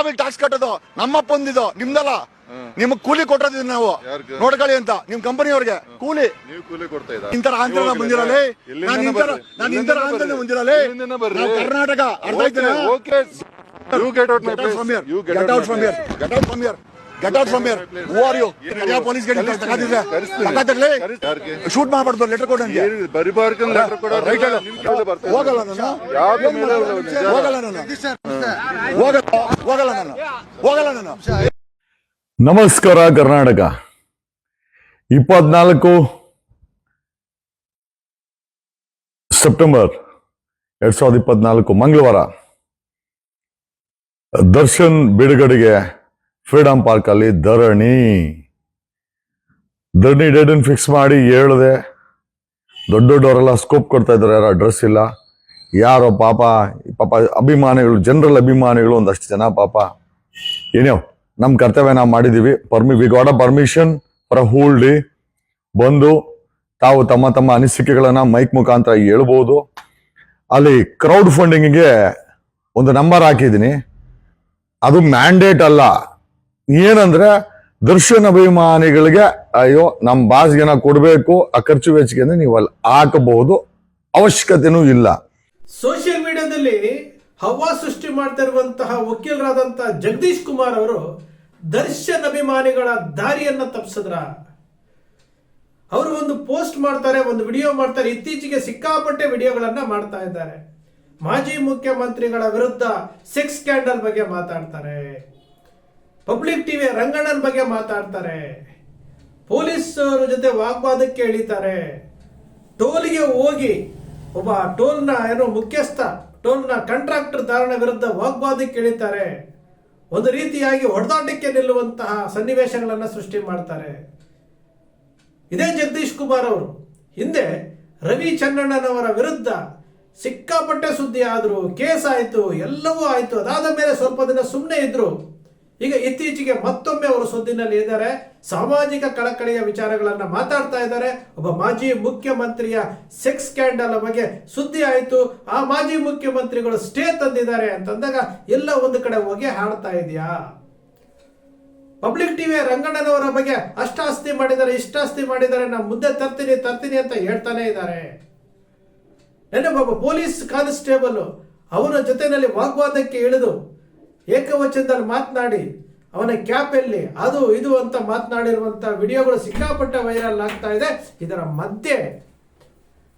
ನಾವಿಲ್ಲಿ ಟ್ಯಾಕ್ಸ್ ಕಟ್ಟೋದು ನಮ್ಮಪ್ಪಂದಿದು ನಿಮ್ದಲ್ಲ? ನಿಮ್ಗೆ ಕೂಲಿ ಕೊಟ್ಟಿದ್ದೀವಿ ನಾವು? ನೋಡ್ಕೊಳ್ಳಿ ಅಂತ ನಿಮ್ ಕಂಪನಿಯವ್ರಿಗೆ. ಕೂಲಿ? ಇಂತರ ಆಂಧ್ರ ಬಂದಿರಲಿ ನಾನು ಇಂತರ. ನಾನು ಇಂತರ ಆಂಧ್ರ. ಬಂದಿರಲಿ ಕರ್ನಾಟಕ ಅರ್ಥ ಆಯ್ತಾ okay. You get out get out from here get out from here from out from here from here. Get out from here. Who are you? ಯಾವ ಪೊಲೀಸ್ ಯಾರ್ಗೆ? ಶೂಟ್ ಮಾಡಬಾರ್ದು ಲೆಟರ್ ಕೊಡ ನನಗೆ ಲೆಟರ್ ಕೊಡೋರು ರೈಟ್ ಹೇಳು. ನಿಮ್ ಕೈಲೇ ಬರ್ತಾ ಇದೆ. ಹೋಗಲ್ಲ ನಾನು. ಯಾವ್ದು ಮೇಲೆ ಹೋಗಲ್ಲ ನಾನು. ಹೋಗಲ್ಲ ಹೋಗಲ್ಲ ನಾನು. ಹೋಗಲ್ಲ ನಾನು. ನಮಸ್ಕಾರ ಕರ್ನಾಟಕ. ಇಪ್ಪತ್ನಾಲ್ಕು ಸೆಪ್ಟೆಂಬರ್ ಎರಡ್ ಸಾವಿರದ ಇಪ್ಪತ್ನಾಲ್ಕು ಮಂಗಳವಾರ. ದರ್ಶನ್ ಬಿಡುಗಡೆಗೆ ಫ್ರೀಡಂ ಪಾರ್ಕ್ ಅಲ್ಲಿ ಧರಣಿ ಧರಣಿ ಡೇಟನ್ನು ಫಿಕ್ಸ್ ಮಾಡಿ ಹೇಳಿದೆ, ದೊಡ್ಡ ದೊಡ್ಡವರೆಲ್ಲ ಸ್ಕೋಪ್ ಕೊಡ್ತಾ ಇದ್ದಾರೆ, ಯಾರು ಅಡ್ರೆಸ್ ಇಲ್ಲ. ಯಾರೋ ಪಾಪ ಪಾಪ ಅಭಿಮಾನಿಗಳು ಜನರಲ್ ಅಭಿಮಾನಿಗಳು ಒಂದಷ್ಟು ಜನ ಪಾಪ. ಏನೋ ನಮ್ಮ ಕರ್ತವ್ಯ ನಾವು ಮಾಡಿದ್ದೀವಿ ಪರ್ಮಿ we got a permission for whole day ಬಂದು, ತಾವು ತಮ್ಮ ತಮ್ಮ ಅನಿಸಿಕೆಗಳನ್ನ ಮೈಕ್ ಮುಖಾಂತರ ಹೇಳ್ಬೋದು. ಅಲ್ಲಿ ಕ್ರೌಡ್ ಫಂಡಿಂಗಿಗೆ ಒಂದು ನಂಬರ್ ಹಾಕಿದ್ದೀನಿ. ಅದು ಮ್ಯಾಂಡೇಟ್ ಅಲ್ಲ. ಏನಂದ್ರೆ ದರ್ಶನ್ ಅಭಿಮಾನಿಗಳಿಗೆ ಅಯ್ಯೋ ನಮ್ಮ ಬಾಸ್ಗೆನ ಕೊಡಬೇಕು, ಆ ಖರ್ಚು ವೆಚ್ಚಿಗೆ ನೀವು ಅಲ್ಲಿ ಹಾಕಬಹುದು, ಅವಶ್ಯಕತೆನೂ ಇಲ್ಲ. ಸೋಷಿಯಲ್ ಮೀಡಿಯಾದಲ್ಲಿ ಹವಾ ಸೃಷ್ಟಿ ಮಾಡ್ತಾ ಇರುವಂತಹ ವಕೀಲರಾದಂತಹ ಜಗದೀಶ್ ಕುಮಾರ್ ಅವರು ದರ್ಶನ್ ಅಭಿಮಾನಿಗಳ ದಾರಿಯನ್ನ ತಪ್ಪಿಸಿದ್ರ ಅವರು ಒಂದು ಪೋಸ್ಟ್ ಮಾಡ್ತಾರೆ, ಒಂದು ವಿಡಿಯೋ ಮಾಡ್ತಾರೆ, ಇತ್ತೀಚೆಗೆ ಸಿಕ್ಕಾಪಟ್ಟೆ ವಿಡಿಯೋಗಳನ್ನ ಮಾಡ್ತಾ ಇದ್ದಾರೆ. ಮಾಜಿ ಮುಖ್ಯಮಂತ್ರಿಗಳ ವಿರುದ್ಧ ಸೆಕ್ಸ್ ಸ್ಕ್ಯಾಂಡಲ್ ಬಗ್ಗೆ ಮಾತಾಡ್ತಾರೆ. ಪಬ್ಲಿಕ್ ಟಿವಿ ರಂಗಣ್ಣನ ಬಗ್ಗೆ ಮಾತಾಡ್ತಾರೆ. ಪೊಲೀಸರ ಜೊತೆ ವಾಗ್ವಾದಕ್ಕೆ ಇಳಿತಾರೆ ಟೋಲ್ಗೆ ಹೋಗಿ ಒಬ್ಬ ಟೋಲ್ನ ಏನೋ ಮುಖ್ಯಸ್ಥ, ಟೋಲ್ನ ಕಾಂಟ್ರಾಕ್ಟರ್ ಧಾರಣ ವಿರುದ್ಧ ವಾಗ್ವಾದಕ್ಕೆ ಇಳಿತಾರೆ ಒಂದು ರೀತಿಯಾಗಿ ಹೊಡೆದಾಟಕ್ಕೆ ನಿಲ್ಲುವಂತಹ ಸನ್ನಿವೇಶಗಳನ್ನು ಸೃಷ್ಟಿ ಮಾಡ್ತಾರೆ. ಇದೇ ಜಗದೀಶ್ ಕುಮಾರ್ ಅವರು. ಹಿಂದೆ ರವಿ ಚನ್ನಣ್ಣನವರ ವಿರುದ್ಧ ಸಿಕ್ಕಾಪಟ್ಟೆ ಸುದ್ದಿ ಆದ್ರೂ, ಕೇಸ್ ಆಯಿತು, ಎಲ್ಲವೂ ಆಯಿತು. ಅದಾದ ಮೇಲೆ ಸ್ವಲ್ಪ ದಿನ ಸುಮ್ಮನೆ ಇದ್ರು. ಈಗ ಇತ್ತೀಚೆಗೆ ಮತ್ತೊಮ್ಮೆ ಅವರು ಸುದ್ದಿನಲ್ಲಿ ಇದ್ದಾರೆ ಸಾಮಾಜಿಕ ಕಳಕಳಿಯ ವಿಚಾರಗಳನ್ನು ಮಾತಾಡ್ತಾ ಇದ್ದಾರೆ. ಒಬ್ಬ ಮಾಜಿ ಮುಖ್ಯಮಂತ್ರಿಯ ಸೆಕ್ಸ್ ಸ್ಕ್ಯಾಂಡಲ್ ಬಗ್ಗೆ ಸುದ್ದಿ ಆಯಿತು. ಆ ಮಾಜಿ ಮುಖ್ಯಮಂತ್ರಿಗಳು ಸ್ಟೇ ತಂದಿದ್ದಾರೆ ಅಂತಂದಾಗ ಎಲ್ಲ ಒಂದು ಕಡೆ ಹೊಗೆ ಹಾಡ್ತಾ ಇದೆಯಾ? ಪಬ್ಲಿಕ್ ಟಿವಿ ರಂಗಣ್ಣನವರ ಬಗ್ಗೆ ಅಷ್ಟಾಸ್ತಿ ಮಾಡಿದ್ದಾರೆ ಆಸ್ತಿ ಮಾಡಿದ್ದಾರೆ. ನಾನು ಮುಂದೆ ತರ್ತೀನಿ ತರ್ತೀನಿ ಅಂತ ಹೇಳ್ತಾನೆ ಇದ್ದಾರೆ. ನೆನಪೊಬ್ಬ ಪೊಲೀಸ್ ಕಾನ್ಸ್ಟೇಬಲ್ ಅವರ ಜೊತೆಯಲ್ಲಿ ವಾಗ್ವಾದಕ್ಕೆ ಇಳಿದು ಏಕವಚನದಲ್ಲಿ ಮಾತನಾಡಿ, ಅವನ ಕ್ಯಾಪ್ ಎಲ್ಲಿ ಅದು ಇದು ಅಂತ ಮಾತನಾಡಿರುವಂತ ವಿಡಿಯೋಗಳು ಸಿಕ್ಕಾಪಟ್ಟೆ ವೈರಲ್ ಆಗ್ತಾ ಇದೆ. ಇದರ ಮಧ್ಯೆ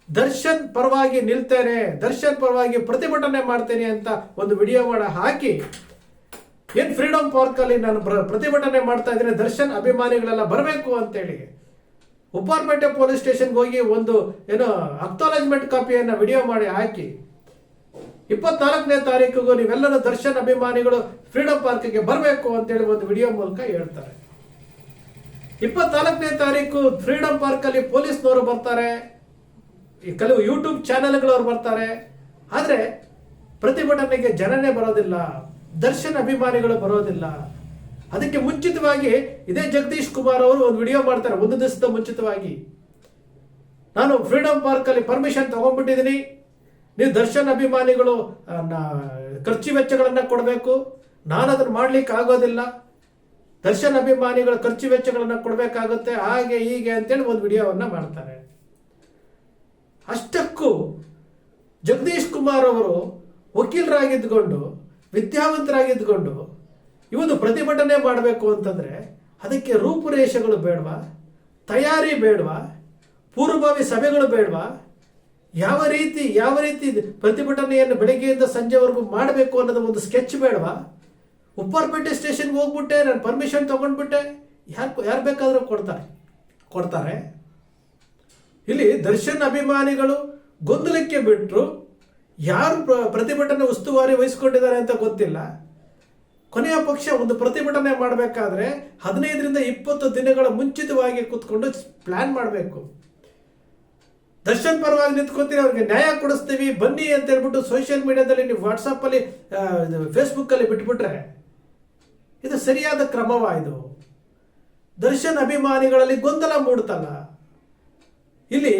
ದರ್ಶನ್ ಪರವಾಗಿ ನಿಲ್ತೇನೆ, ದರ್ಶನ್ ಪರವಾಗಿ ಪ್ರತಿಭಟನೆ ಮಾಡ್ತೇನೆ ಅಂತ ಒಂದು ವಿಡಿಯೋ ಮಾಡ ಹಾಕಿ ಏನ್ ಫ್ರೀಡಂ ಪಾರ್ಕ್ ಅಲ್ಲಿ ನಾನು ಪ್ರತಿಭಟನೆ ಮಾಡ್ತಾ ಇದ್ದೇನೆ, ದರ್ಶನ್ ಅಭಿಮಾನಿಗಳೆಲ್ಲ ಬರಬೇಕು ಅಂತೇಳಿ. ಉಪ್ಪಾರಪೇಟೆ ಪೊಲೀಸ್ ಸ್ಟೇಷನ್ಗೆ ಹೋಗಿ ಒಂದು, ಏನೋ ಅಕ್ನಾಲಜ್ಮೆಂಟ್ ಕಾಪಿಯನ್ನು ವಿಡಿಯೋ ಮಾಡಿ ಹಾಕಿ. ಇಪ್ಪತ್ನಾಲ್ಕನೇ ತಾರೀಕಿಗೂ ನೀವೆಲ್ಲರೂ ದರ್ಶನ್ ಅಭಿಮಾನಿಗಳು ಫ್ರೀಡಂ ಪಾರ್ಕ್ಗೆ ಬರಬೇಕು ಅಂತೇಳಿ ಒಂದು ವಿಡಿಯೋ ಮೂಲಕ ಹೇಳ್ತಾರೆ. ಇಪ್ಪತ್ನಾಲ್ಕನೇ ತಾರೀಕು ಫ್ರೀಡಂ ಪಾರ್ಕ್ ಅಲ್ಲಿ ಪೊಲೀಸ್ನವರು ಬರ್ತಾರೆ. ಈ ಕೆಲವು ಯೂಟ್ಯೂಬ್ ಚಾನೆಲ್ಗಳವ್ರು ಬರ್ತಾರೆ. ಆದ್ರೆ ಪ್ರತಿಭಟನೆಗೆ ಜನನೇ ಬರೋದಿಲ್ಲ, ದರ್ಶನ್ ಅಭಿಮಾನಿಗಳು ಬರೋದಿಲ್ಲ. ಅದಕ್ಕೆ ಮುಂಚಿತವಾಗಿ ಇದೇ ಜಗದೀಶ್ ಕುಮಾರ್ ಅವರು ಒಂದು ವಿಡಿಯೋ ಮಾಡ್ತಾರೆ, ಒಂದು ದಿವಸದ ಮುಂಚಿತವಾಗಿ. ನಾನು ಫ್ರೀಡಂ ಪಾರ್ಕ್ ಅಲ್ಲಿ ಪರ್ಮಿಷನ್ ತಗೊಂಡ್ಬಿಟ್ಟಿದ್ದೀನಿ. ನೀವು ದರ್ಶನ್ ಅಭಿಮಾನಿಗಳು ಖರ್ಚು ವೆಚ್ಚಗಳನ್ನು ಕೊಡಬೇಕು. ನಾನು ಅದನ್ನು ಮಾಡ್ಲಿಕ್ಕೆ ಆಗೋದಿಲ್ಲ ದರ್ಶನ್ ಅಭಿಮಾನಿಗಳ ಖರ್ಚು ವೆಚ್ಚಗಳನ್ನು ಕೊಡಬೇಕಾಗುತ್ತೆ. ಹಾಗೆ, ಹೀಗೆ ಅಂತೇಳಿ ಒಂದು ವಿಡಿಯೋವನ್ನ ಮಾಡ್ತಾರೆ. ಅಷ್ಟಕ್ಕೂ ಜಗದೀಶ್ ಕುಮಾರ್ ಅವರು ವಕೀಲರಾಗಿದ್ದುಕೊಂಡು, ವಿದ್ಯಾವಂತರಾಗಿದ್ದುಕೊಂಡು ಇವನು ಪ್ರತಿಭಟನೆ ಮಾಡಬೇಕು ಅಂತಂದ್ರೆ ಅದಕ್ಕೆ ರೂಪುರೇಷೆಗಳು ಬೇಡವಾ? ತಯಾರಿ ಬೇಡವಾ? ಪೂರ್ವಭಾವಿ ಸಭೆಗಳು ಬೇಡವಾ? ಯಾವ ರೀತಿ ಯಾವ ರೀತಿ ಪ್ರತಿಭಟನೆಯನ್ನು ಬೆಳಗ್ಗೆಯಿಂದ ಸಂಜೆವರೆಗೂ ಮಾಡಬೇಕು ಅನ್ನೋದು ಒಂದು ಸ್ಕೆಚ್ ಬೇಡವಾ? ಉಪ್ಪರ್ಪೇಟೆ ಸ್ಟೇಷನ್ಗೆ ಹೋಗ್ಬಿಟ್ಟೆ, ನಾನು ಪರ್ಮಿಷನ್ ತಗೊಂಡ್ಬಿಟ್ಟೆ. ಯಾರು ಯಾರು ಬೇಕಾದರೂ ಕೊಡ್ತಾರೆ. ಕೊಡ್ತಾರೆ. ಇಲ್ಲಿ ದರ್ಶನ್ ಅಭಿಮಾನಿಗಳು ಗೊಂದಲಕ್ಕೆ ಬಿಟ್ಟರು ಯಾರು ಪ್ರ- ಪ್ರತಿಭಟನೆ ಉಸ್ತುವಾರಿ ವಹಿಸ್ಕೊಂಡಿದ್ದಾರೆ ಅಂತ ಗೊತ್ತಿಲ್ಲ. ಕೊನೆಯ ಪಕ್ಷ ಒಂದು ಪ್ರತಿಭಟನೆ ಮಾಡಬೇಕಾದ್ರೆ ಹದಿನೈದರಿಂದ ಇಪ್ಪತ್ತು ದಿನಗಳ ಮುಂಚಿತವಾಗಿ ಕೂತ್ಕೊಂಡು ಪ್ಲಾನ್ ಮಾಡಬೇಕು. ದರ್ಶನ್ ಪರವಾಗಿ ನಿಂತ್ಕೊತೀರಿ ಅವ್ರಿಗೆ ನ್ಯಾಯ ಕೊಡಿಸ್ತೀವಿ, ಬನ್ನಿ ಅಂತ ಹೇಳ್ಬಿಟ್ಟು ಸೋಷಿಯಲ್ ಮೀಡಿಯಾದಲ್ಲಿ ನೀವು ವಾಟ್ಸಪ್ ಅಲ್ಲಿ ಫೇಸ್ಬುಕ್ ಅಲ್ಲಿ ಬಿಟ್ಬಿಟ್ರೆ, ಇದು ಸರಿಯಾದ ಕ್ರಮವಾ ಇದು? ದರ್ಶನ್ ಅಭಿಮಾನಿಗಳಲ್ಲಿ ಗೊಂದಲ ಮೂಡ್ತಲ್ಲ ಇಲ್ಲಿ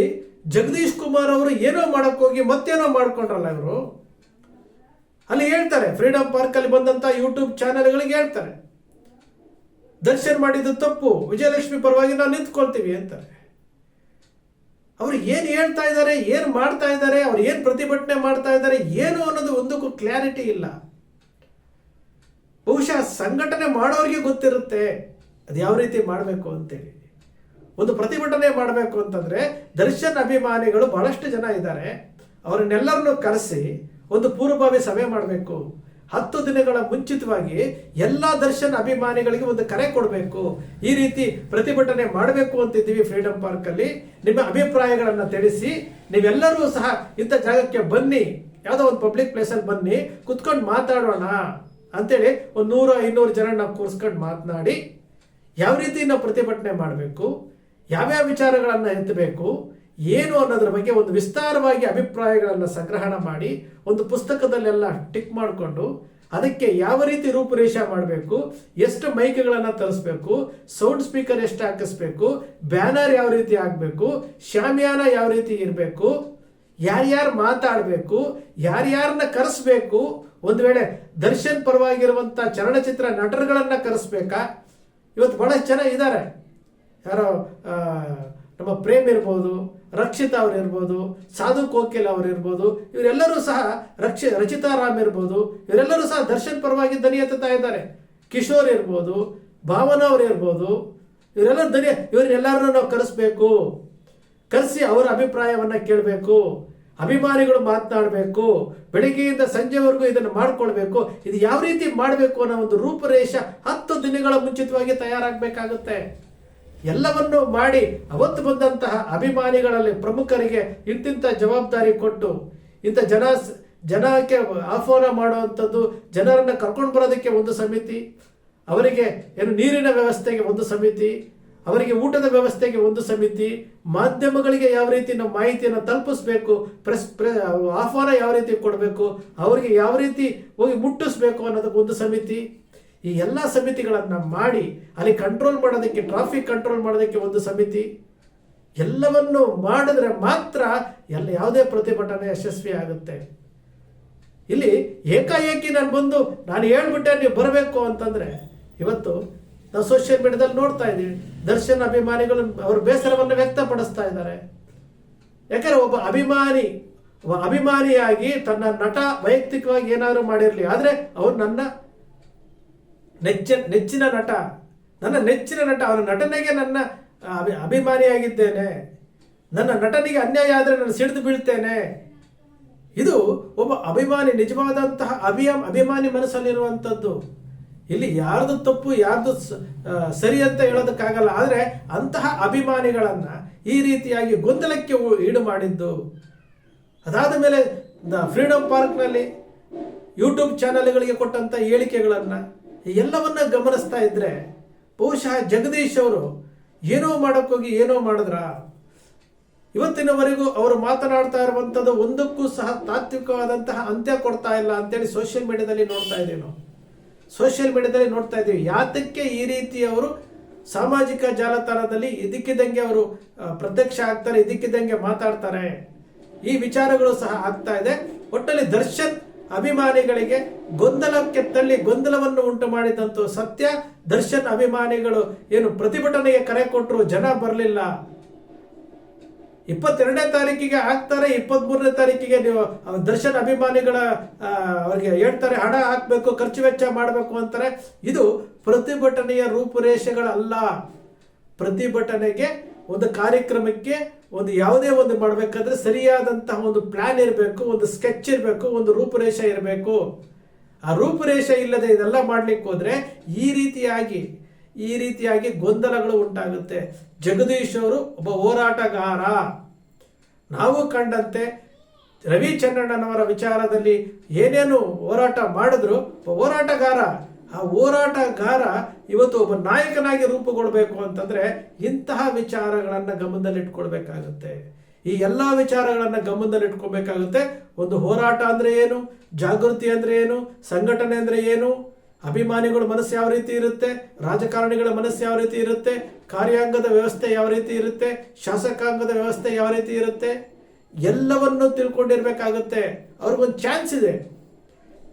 ಜಗದೀಶ್ ಕುಮಾರ್ ಅವರು ಏನೋ ಮಾಡೋಕ್ಕೋಗಿ ಮತ್ತೇನೋ ಮಾಡ್ಕೊಂಡ್ರಲ್ಲ ಇವರು? ಅಲ್ಲಿ ಹೇಳ್ತಾರೆ ಫ್ರೀಡಮ್ ಪಾರ್ಕ್ ಅಲ್ಲಿ ಬಂದಂತ ಯೂಟ್ಯೂಬ್ ಚಾನೆಲ್ಗಳಿಗೆ ಹೇಳ್ತಾರೆ. ದರ್ಶನ್ ಮಾಡಿದ್ದು ತಪ್ಪು, ವಿಜಯಲಕ್ಷ್ಮಿ ಪರವಾಗಿ ನಾವು ನಿಂತ್ಕೊಳ್ತೀವಿ ಅಂತಾರೆ. ಅವ್ರು ಏನು ಹೇಳ್ತಾ ಇದ್ದಾರೆ ಏನು ಮಾಡ್ತಾ ಇದ್ದಾರೆ ಅವ್ರು ಏನು ಪ್ರತಿಭಟನೆ ಮಾಡ್ತಾ ಇದ್ದಾರೆ ಏನು ಅನ್ನೋದು ಒಂದಕ್ಕೂ ಕ್ಲಾರಿಟಿ ಇಲ್ಲ. ಬಹುಶಃ ಸಂಘಟನೆ ಮಾಡೋರಿಗೆ ಗೊತ್ತಿರುತ್ತೆ ಅದು ಯಾವ ರೀತಿ ಮಾಡಬೇಕು ಅಂತೇಳಿ. ಒಂದು ಪ್ರತಿಭಟನೆ ಮಾಡಬೇಕು ಅಂತಂದ್ರೆ ದರ್ಶನ್ ಅಭಿಮಾನಿಗಳು ಬಹಳಷ್ಟು ಜನ ಇದ್ದಾರೆ. ಅವರನ್ನೆಲ್ಲರನ್ನು ಕರೆಸಿ ಒಂದು ಪೂರ್ವಭಾವಿ ಸಭೆ ಮಾಡಬೇಕು. ಹತ್ತು ದಿನಗಳ ಮುಂಚಿತವಾಗಿ ಎಲ್ಲ ದರ್ಶನ್ ಅಭಿಮಾನಿಗಳಿಗೆ ಒಂದು ಕರೆ ಕೊಡಬೇಕು. ಈ ರೀತಿ ಪ್ರತಿಭಟನೆ ಮಾಡಬೇಕು ಅಂತಿದ್ದೀವಿ ಫ್ರೀಡಮ್ ಪಾರ್ಕಲ್ಲಿ. ನಿಮ್ಮ ಅಭಿಪ್ರಾಯಗಳನ್ನು ತಿಳಿಸಿ, ನೀವೆಲ್ಲರೂ ಸಹ ಇಂಥ ಜಾಗಕ್ಕೆ ಬನ್ನಿ. ಯಾವುದೋ ಒಂದು ಪಬ್ಲಿಕ್ ಪ್ಲೇಸಲ್ಲಿ ಬನ್ನಿ, ಕುತ್ಕೊಂಡು ಮಾತಾಡೋಣ ಅಂತೇಳಿ ಒಂದು ನೂರ ಐನೂರು ಜನ ನಾವು ಕೂರಿಸ್ಕೊಂಡು ಮಾತನಾಡಿ, ಯಾವ ರೀತಿ ನಾವು ಪ್ರತಿಭಟನೆ ಮಾಡಬೇಕು, ಯಾವ್ಯಾವ ವಿಚಾರಗಳನ್ನು ಎತ್ತಬೇಕು ಏನು ಅನ್ನೋದ್ರ ಬಗ್ಗೆ ಒಂದು ವಿಸ್ತಾರವಾಗಿ ಅಭಿಪ್ರಾಯಗಳನ್ನು ಸಂಗ್ರಹಣ ಮಾಡಿ ಒಂದು ಪುಸ್ತಕದಲ್ಲೆಲ್ಲ ಟಿಕ್ ಮಾಡಿಕೊಂಡು ಅದಕ್ಕೆ ಯಾವ ರೀತಿ ರೂಪುರೇಷ ಮಾಡಬೇಕು, ಎಷ್ಟು ಮೈಕ್ಗಳನ್ನು ತರಿಸ್ಬೇಕು, ಸೌಂಡ್ ಸ್ಪೀಕರ್ ಎಷ್ಟು ಹಾಕಿಸ್ಬೇಕು, ಬ್ಯಾನರ್ ಯಾವ ರೀತಿ ಆಗಬೇಕು ಶಾಮಿಯಾನ ಯಾವ ರೀತಿ ಇರಬೇಕು, ಯಾರ್ಯಾರು ಮಾತಾಡಬೇಕು ಯಾರ್ಯಾರನ್ನ ಕರೆಸ್ಬೇಕು, ಒಂದು ವೇಳೆ ದರ್ಶನ್ ಪರವಾಗಿರುವಂಥ ಚಲನಚಿತ್ರ ನಟರುಗಳನ್ನು ಕರೆಸ್ಬೇಕಾ? ಇವತ್ತು ಬಹಳ ಜನ ಇದ್ದಾರೆ ಯಾರೋ ನಮ್ಮ ಪ್ರೇಮ್ ಇರ್ಬೋದು ರಕ್ಷಿತಾ ಅವರಿರ್ಬೋದು, ಸಾಧು ಕೋಕಿಲ್ ಅವರಿರ್ಬೋದು, ಇವರೆಲ್ಲರೂ ಸಹ ರಕ್ಷ, ರಚಿತಾ ರಾಮ್ ಇರ್ಬೋದು, ಇವರೆಲ್ಲರೂ ಸಹ ದರ್ಶನ್ ಪರವಾಗಿ ದನಿ ಎತ್ತುತ್ತಾ ಇದ್ದಾರೆ. ಕಿಶೋರ್ ಇರ್ಬೋದು, ಭಾವನಾ ಅವ್ರು ಇರ್ಬೋದು ಇವರೆಲ್ಲರೂ ಇವರೆಲ್ಲರನ್ನೂ ನಾವು ಕರೆಸ್ಬೇಕು. ಕರೆಸಿ ಅವರ ಅಭಿಪ್ರಾಯವನ್ನು ಕೇಳಬೇಕು. ಅಭಿಮಾನಿಗಳು ಮಾತನಾಡಬೇಕು. ಬೆಳಿಗ್ಗೆಯಿಂದ ಸಂಜೆವರೆಗೂ ಇದನ್ನು ಮಾಡಿಕೊಳ್ಬೇಕು. ಇದು ಯಾವ ರೀತಿ ಮಾಡಬೇಕು ಅನ್ನೋ ಒಂದು ರೂಪುರೇಷ ಹತ್ತು ದಿನಗಳ ಮುಂಚಿತವಾಗಿ ತಯಾರಾಗಬೇಕಾಗುತ್ತೆ. ಎಲ್ಲವನ್ನು ಮಾಡಿ ಅವತ್ತು ಬಂದಂತಹ ಅಭಿಮಾನಿಗಳಲ್ಲಿ ಪ್ರಮುಖರಿಗೆ ಇಂತಿಂಥ ಜವಾಬ್ದಾರಿ ಕೊಟ್ಟು ಇಂಥ ಜನ ಜನಕ್ಕೆ ಆಹ್ವಾನ ಮಾಡುವಂಥದ್ದು ಜನರನ್ನು ಕರ್ಕೊಂಡು ಬರೋದಕ್ಕೆ ಒಂದು ಸಮಿತಿ, ಅವರಿಗೆ ಏನು ನೀರಿನ ವ್ಯವಸ್ಥೆಗೆ ಒಂದು ಸಮಿತಿ, ಅವರಿಗೆ ಊಟದ ವ್ಯವಸ್ಥೆಗೆ ಒಂದು ಸಮಿತಿ, ಮಾಧ್ಯಮಗಳಿಗೆ ಯಾವ ರೀತಿ ನಾವು ಮಾಹಿತಿಯನ್ನು ತಲುಪಿಸ್ಬೇಕು, ಪ್ರೆಸ್, ಪ್ರೆ, ಆಹ್ವಾನ ಯಾವ ರೀತಿ ಕೊಡಬೇಕು, ಅವರಿಗೆ ಯಾವ ರೀತಿ ಹೋಗಿ ಮುಟ್ಟಿಸ್ಬೇಕು ಅನ್ನೋದಕ್ಕೆ ಒಂದು ಸಮಿತಿ. ಈ ಎಲ್ಲ ಸಮಿತಿಗಳನ್ನು ಮಾಡಿ ಅಲ್ಲಿ ಕಂಟ್ರೋಲ್ ಮಾಡೋದಕ್ಕೆ ಟ್ರಾಫಿಕ್ ಕಂಟ್ರೋಲ್ ಮಾಡೋದಕ್ಕೆ ಒಂದು ಸಮಿತಿ. ಎಲ್ಲವನ್ನು ಮಾಡಿದ್ರೆ ಮಾತ್ರ ಎಲ್ಲ ಯಾವುದೇ ಪ್ರತಿಭಟನೆ ಯಶಸ್ವಿ ಆಗುತ್ತೆ. ಇಲ್ಲಿ ಏಕಾಏಕಿ ನಾನು ಬಂದು ನಾನು ಹೇಳ್ಬಿಟ್ಟೆ ನೀವು ಬರಬೇಕು ಅಂತಂದ್ರೆ ಇವತ್ತು ನಾವು ಸೋಷಿಯಲ್ ಮೀಡಿಯಾದಲ್ಲಿ ನೋಡ್ತಾ ಇದ್ದೀವಿ. ದರ್ಶನ್ ಅಭಿಮಾನಿಗಳು ಅವ್ರ ಬೇಸರವನ್ನು ವ್ಯಕ್ತಪಡಿಸ್ತಾ ಇದ್ದಾರೆ. ಯಾಕಂದ್ರೆ ಒಬ್ಬ ಅಭಿಮಾನಿ ಅಭಿಮಾನಿಯಾಗಿ ತನ್ನ ನಟ ವೈಯಕ್ತಿಕವಾಗಿ ಏನಾದರೂ ಮಾಡಿರಲಿ, ಆದರೆ ಅವ್ರು ನನ್ನ ನೆಚ್ಚಿನ ನೆಚ್ಚಿನ ನಟ. ನನ್ನ ನೆಚ್ಚಿನ ನಟ, ಅವನ ನಟನೆಗೆ ನನ್ನ ಅಭಿ, ಅಭಿಮಾನಿಯಾಗಿದ್ದೇನೆ. ನನ್ನ ನಟನಿಗೆ ಅನ್ಯಾಯ ಆದರೆ ನಾನು ಸಿಡಿದು ಬೀಳ್ತೇನೆ. ಇದು ಒಬ್ಬ ಅಭಿಮಾನಿ, ನಿಜವಾದಂತಹ ಅಭಿಯ, ಅಭಿಮಾನಿ ಮನಸ್ಸಲ್ಲಿರುವಂಥದ್ದು. ಇಲ್ಲಿ ಯಾರ್ದು ತಪ್ಪು, ಯಾರ್ದು ಸರಿ ಅಂತ ಹೇಳೋದಕ್ಕಾಗಲ್ಲ. ಆದರೆ ಅಂತಹ ಅಭಿಮಾನಿಗಳನ್ನ ಈ ರೀತಿಯಾಗಿ ಗೊಂದಲಕ್ಕೆ ಈಡು ಮಾಡಿದ್ದು. ಅದಾದ ಮೇಲೆ ಫ್ರೀಡಮ್ ಪಾರ್ಕ್ನಲ್ಲಿ ಯೂಟ್ಯೂಬ್ ಚಾನಲ್ಗಳಿಗೆ ಕೊಟ್ಟಂತ ಹೇಳಿಕೆಗಳನ್ನು ಎಲ್ಲವನ್ನ ಗಮನಿಸ್ತಾ ಇದ್ರೆ ಬಹುಶಃ ಜಗದೀಶ್ ಅವರು ಏನೋ ಮಾಡೋಕ್ಕೋಗಿ ಏನೋ ಮಾಡಿದ್ರ ಇವತ್ತಿನವರೆಗೂ ಅವರು ಮಾತನಾಡ್ತಾ ಇರುವಂಥದ್ದು ಒಂದಕ್ಕೂ ಸಹ ತಾತ್ವಿಕವಾದಂತಹ ಅಂತ್ಯ ಕೊಡ್ತಾ ಇಲ್ಲ ಅಂತೇಳಿ ಸೋಷಿಯಲ್ ಮೀಡಿಯಾದಲ್ಲಿ ನೋಡ್ತಾ ಇದ್ದೀವಿ ನಾವು. ಸೋಷಿಯಲ್ ಮೀಡಿಯಾದಲ್ಲಿ ನೋಡ್ತಾ ಇದ್ದೀವಿ. ಯಾತಕ್ಕೆ ಈ ರೀತಿ ಅವರು ಸಾಮಾಜಿಕ ಜಾಲತಾಣದಲ್ಲಿ ಇದಕ್ಕಿದ್ದಂಗೆ ಅವರು ಪ್ರತ್ಯಕ್ಷ ಆಗ್ತಾರೆ, ಇದಕ್ಕಿದ್ದಂಗೆ ಮಾತಾಡ್ತಾರೆ? ಈ ವಿಚಾರಗಳು ಸಹ ಆಗ್ತಾ ಇದೆ. ಒಟ್ಟಲ್ಲಿ ದರ್ಶನ್ ಅಭಿಮಾನಿಗಳಿಗೆ ಗೊಂದಲಕ್ಕೆ ತಳ್ಳಿ ಗೊಂದಲವನ್ನು ಉಂಟು ಮಾಡಿದಂತೂ ಸತ್ಯ. ದರ್ಶನ್ ಅಭಿಮಾನಿಗಳು ಏನು ಪ್ರತಿಭಟನೆಗೆ ಕರೆ ಕೊಟ್ಟರು ಜನ ಬರಲಿಲ್ಲ. ಇಪ್ಪತ್ತೆರಡನೇ ತಾರೀಕಿಗೆ ಹಾಕ್ತಾರೆ ಇಪ್ಪತ್ತ್ ಮೂರನೇ ತಾರೀಕಿಗೆ ನೀವು ದರ್ಶನ್ ಅಭಿಮಾನಿಗಳ ಅವ್ರಿಗೆ ಹೇಳ್ತಾರೆ, ಹಣ ಹಾಕಬೇಕು, ಖರ್ಚು ವೆಚ್ಚ ಮಾಡಬೇಕು ಅಂತಾರೆ. ಇದು ಪ್ರತಿಭಟನೆಯ ರೂಪುರೇಷೆಗಳಲ್ಲ. ಪ್ರತಿಭಟನೆಗೆ ಒಂದು ಕಾರ್ಯಕ್ರಮಕ್ಕೆ ಒಂದು ಯಾವುದೇ ಒಂದು ಮಾಡಬೇಕಾದ್ರೆ ಸರಿಯಾದಂತಹ ಒಂದು ಪ್ಲಾನ್ ಇರಬೇಕು, ಒಂದು ಸ್ಕೆಚ್ ಇರಬೇಕು, ಒಂದು ರೂಪುರೇಷ ಇರಬೇಕು. ಆ ರೂಪುರೇಷ ಇಲ್ಲದೆ ಇದೆಲ್ಲ ಮಾಡ್ಲಿಕ್ಕೆ ಹೋದರೆ ಈ ರೀತಿಯಾಗಿ ಈ ರೀತಿಯಾಗಿ ಗೊಂದಲಗಳು ಉಂಟಾಗುತ್ತೆ. ಜಗದೀಶ್ ಅವರು ಒಬ್ಬ ಹೋರಾಟಗಾರ. ನಾವು ಕಂಡಂತೆ ರವಿಚಂದ್ರಣ್ಣನವರ ವಿಚಾರದಲ್ಲಿ ಏನೇನು ಹೋರಾಟ ಮಾಡಿದ್ರು ಹೋರಾಟಗಾರ. ಆ ಹೋರಾಟಗಾರ ಇವತ್ತು ಒಬ್ಬ ನಾಯಕನಾಗಿ ರೂಪುಗೊಳ್ಬೇಕು ಅಂತಂದ್ರೆ ಇಂತಹ ವಿಚಾರಗಳನ್ನು ಗಮನದಲ್ಲಿಟ್ಕೊಳ್ಬೇಕಾಗುತ್ತೆ. ಈ ಎಲ್ಲಾ ವಿಚಾರಗಳನ್ನು ಗಮನದಲ್ಲಿಟ್ಕೊಳ್ಬೇಕಾಗುತ್ತೆ. ಒಂದು ಹೋರಾಟ ಅಂದ್ರೆ ಏನು? ಜಾಗೃತಿ ಅಂದ್ರೆ ಏನು? ಸಂಘಟನೆ ಅಂದ್ರೆ ಏನು? ಅಭಿಮಾನಿಗಳ ಮನಸ್ಸು ಯಾವ ರೀತಿ ಇರುತ್ತೆ? ರಾಜಕಾರಣಿಗಳ ಮನಸ್ಸು ಯಾವ ರೀತಿ ಇರುತ್ತೆ? ಕಾರ್ಯಾಂಗದ ವ್ಯವಸ್ಥೆ ಯಾವ ರೀತಿ ಇರುತ್ತೆ? ಶಾಸಕಾಂಗದ ವ್ಯವಸ್ಥೆ ಯಾವ ರೀತಿ ಇರುತ್ತೆ? ಎಲ್ಲವನ್ನು ತಿಳ್ಕೊಂಡಿರ್ಬೇಕಾಗುತ್ತೆ. ಅವ್ರಿಗೊಂದು ಚಾನ್ಸ್ ಇದೆ.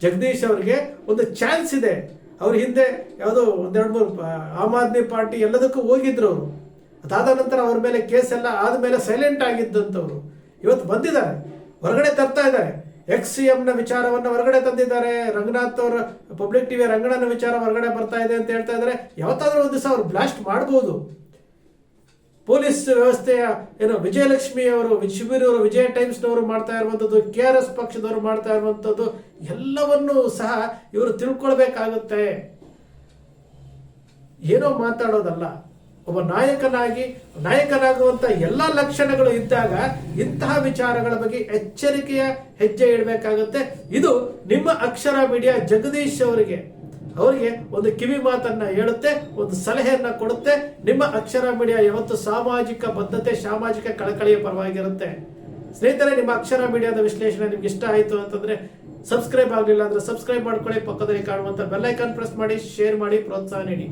ಜಗದೀಶ್ ಅವರಿಗೆ ಒಂದು ಚಾನ್ಸ್ ಇದೆ. ಅವ್ರ ಹಿಂದೆ ಯಾವುದೋ ಒಂದೆರಡು ಮೂರು ಆಮ್ ಆದ್ಮಿ ಪಾರ್ಟಿ ಎಲ್ಲದಕ್ಕೂ ಹೋಗಿದ್ರು ಅವರು. ಅದಾದ ನಂತರ ಅವ್ರ ಮೇಲೆ ಕೇಸ್ ಎಲ್ಲ ಆದ್ಮೇಲೆ ಸೈಲೆಂಟ್ ಆಗಿದ್ದಂಥವ್ರು. ಇವತ್ತು ಬಂದಿದ್ದಾರೆ, ಹೊರಗಡೆ ತರ್ತಾ ಇದ್ದಾರೆ. ಎಕ್ಸ್ ಸಿ ನ ವಿಚಾರವನ್ನ ಹೊರಗಡೆ ತಂದಿದ್ದಾರೆ. ರಂಗನಾಥ್ ಅವರ ಪಬ್ಲಿಕ್ ಟಿವಿ ರಂಗಣ್ಣನ ವಿಚಾರ ಹೊರಗಡೆ ಬರ್ತಾ ಇದೆ ಅಂತ ಹೇಳ್ತಾ ಇದ್ದಾರೆ. ಯಾವತ್ತಾದ್ರೂ ಒಂದು ದಿವಸ ಅವ್ರು ಬ್ಲಾಸ್ಟ್ ಮಾಡಬಹುದು ಪೊಲೀಸ್ ವ್ಯವಸ್ಥೆಯ, ಏನು ವಿಜಯಲಕ್ಷ್ಮಿ ಅವರು ಅವರು, ವಿಜಯ ಟೈಮ್ಸ್ನವರು ಮಾಡ್ತಾ ಇರುವಂಥದ್ದು, ಕೆ ಆರ್ ಎಸ್ ಪಕ್ಷದವರು ಮಾಡ್ತಾ ಇರುವಂಥದ್ದು, ಎಲ್ಲವನ್ನೂ ಸಹ ಇವರು ತಿಳ್ಕೊಳ್ಬೇಕಾಗುತ್ತೆ. ಏನೋ ಮಾತಾಡೋದಲ್ಲ. ಒಬ್ಬ ನಾಯಕನಾಗಿ ನಾಯಕನಾಗುವಂತ ಎಲ್ಲ ಲಕ್ಷಣಗಳು ಇದ್ದಾಗ ಇಂತಹ ವಿಚಾರಗಳ ಬಗ್ಗೆ ಎಚ್ಚರಿಕೆಯ ಹೆಜ್ಜೆ ಇಡಬೇಕಾಗುತ್ತೆ. ಇದು ನಿಮ್ಮ ಅಕ್ಷರ ಮೀಡಿಯಾ ಜಗದೀಶ್ ಅವರಿಗೆ. ಅವರಿಗೆ ಒಂದು ಕಿವಿ ಮಾತನ್ನ ಹೇಳುತ್ತೆ, ಒಂದು ಸಲಹೆಯನ್ನ ಕೊಡುತ್ತೆ. ನಿಮ್ಮ ಅಕ್ಷರ ಮೀಡಿಯಾ ಯಾವತ್ತು ಸಾಮಾಜಿಕ ಬದ್ಧತೆ, ಸಾಮಾಜಿಕ ಕಳಕಳಿಯ ಪರವಾಗಿರುತ್ತೆ. ಸ್ನೇಹಿತರೆ, ನಿಮ್ಮ ಅಕ್ಷರ ಮೀಡಿಯಾದ ವಿಶ್ಲೇಷಣೆ ನಿಮ್ಗೆ ಇಷ್ಟ ಆಯಿತು ಅಂತಂದ್ರೆ ಸಬ್ಸ್ಕ್ರೈಬ್ ಆಗಲಿಲ್ಲ ಅಂದ್ರೆ ಸಬ್ಸ್ಕ್ರೈಬ್ ಮಾಡ್ಕೊಳ್ಳಿ. ಪಕ್ಕದಲ್ಲಿ ಕಾಣುವಂತ ಬೆಲ್ಲೈಕನ್ ಪ್ರೆಸ್ ಮಾಡಿ, ಶೇರ್ ಮಾಡಿ, ಪ್ರೋತ್ಸಾಹ ನೀಡಿ.